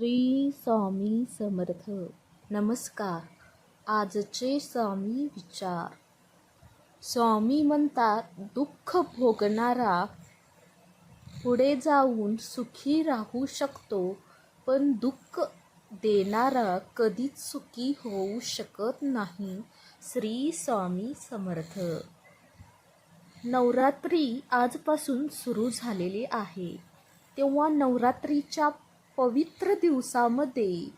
श्री स्वामी समर्थ. नमस्कार. आजचे स्वामी विचार. स्वामी म्हणतात दुःख भोगणारा पुढे जाऊन सुखी राहू शकतो पण दुःख देणारा कधीच सुखी होऊ शकत नाही श्री स्वामी समर्थ. नवरात्री आजपासून सुरू झालेली आहे. तेव्हा नवरात्रीच्या पवित्र दिवसामध्ये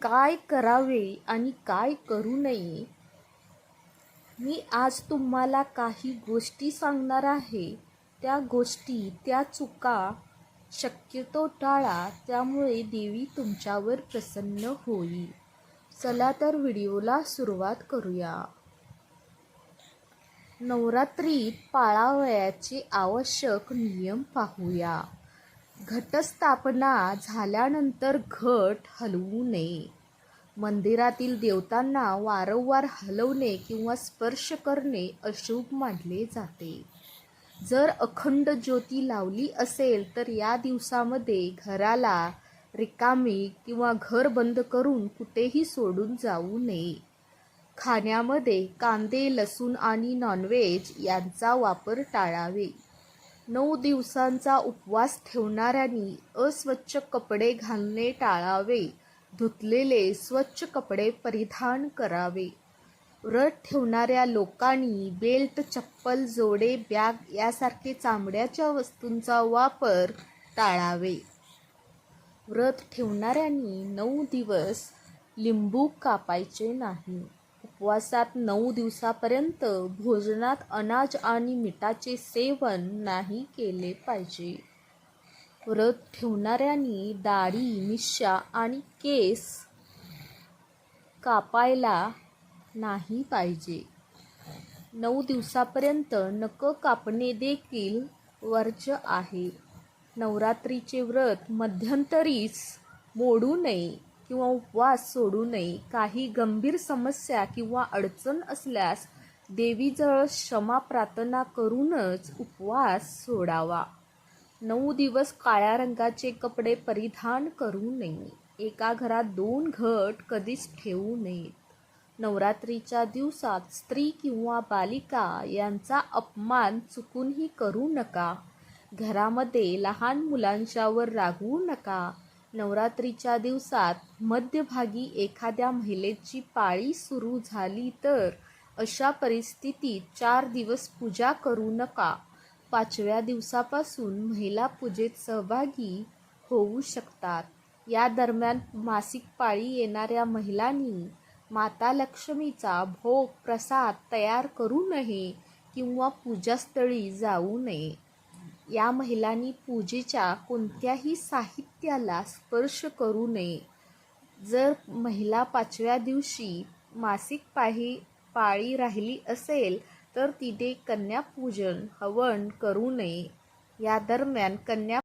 काय करावे आणि काय करू नये मी आज तुम्हाला काही गोष्टी सांगणार आहे. त्या गोष्टी त्या चुका शक्यतो टाळा त्यामुळे देवी तुमच्यावर प्रसन्न होईल. चला तर व्हिडिओला सुरुवात करूया. नवरात्रीत पाळावयाचे आवश्यक नियम पाहूया. घटस्थापना झाल्यानंतर घट हलवू नये. मंदिरातील देवतांना वारंवार हलवणे किंवा स्पर्श करणे अशुभ मानले जाते. जर अखंड ज्योती लावली असेल तर या दिवसामध्ये घराला रिकामी किंवा घर बंद करून कुठेही सोडून जाऊ नये. खाण्यामध्ये कांदे लसूण आणि नॉनव्हेज यांचा वापर टाळावे. नऊ दिवसांचा उपवास ठेवणाऱ्यांनी अस्वच्छ कपडे घालणे टाळावे. धुतलेले स्वच्छ कपडे परिधान करावे. व्रत ठेवणाऱ्या लोकांनी बेल्ट चप्पल जोडे बॅग यासारखे चामड्याच्या वस्तूंचा वापर टाळावे. व्रत ठेवणाऱ्यांनी नऊ दिवस लिंबू कापायचे नाही. उपवासात नऊ दिवसापर्यंत भोजनात अनाज आणि मिठाचे सेवन नाही केले पाहिजे. व्रत ठेवणाऱ्यांनी दाढी मिश्या आणि केस कापायला नाही पाहिजे. नऊ दिवसापर्यंत नक कापणे देखील वर्ज्य आहे. नवरात्रीचे व्रत मध्यंतरीच मोडू नये. किंवा उपवास सोडू नये. काही गंभीर समस्या किंवा अडचण असल्यास देवीजवळ क्षमा प्रार्थना करूनच उपवास सोडावा. नऊ दिवस काळ्या रंगाचे कपडे परिधान करू नये. एका घरात दोन घट कधीच ठेवू नयेत. नवरात्रीच्या दिवसात स्त्री किंवा बालिका यांचा अपमान चुकूनही करू नका. घरामध्ये लहान मुलांच्यावर रागवू नका. नवरात्रीच्या दिवसात मध्यभागी एखाद्या महिलेची पाळी सुरू झाली तर अशा परिस्थितीत चार दिवस पूजा करू नका. पाचव्या दिवसापासून महिला पूजेत सहभागी होऊ शकतात. या दरम्यान मासिक पाळी येणाऱ्या महिलांनी माता लक्ष्मीचा भोग प्रसाद तयार करू नये किंवा पूजास्थळी जाऊ नये. या महिलांनी पूजेच्या कोणत्याही साहित्याला स्पर्श करू नये. जर महिला पाचव्या दिवशी मासिक पाही पाळी राहिली असेल तर तिने कन्यापूजन हवन करू नये. या दरम्यान कन्या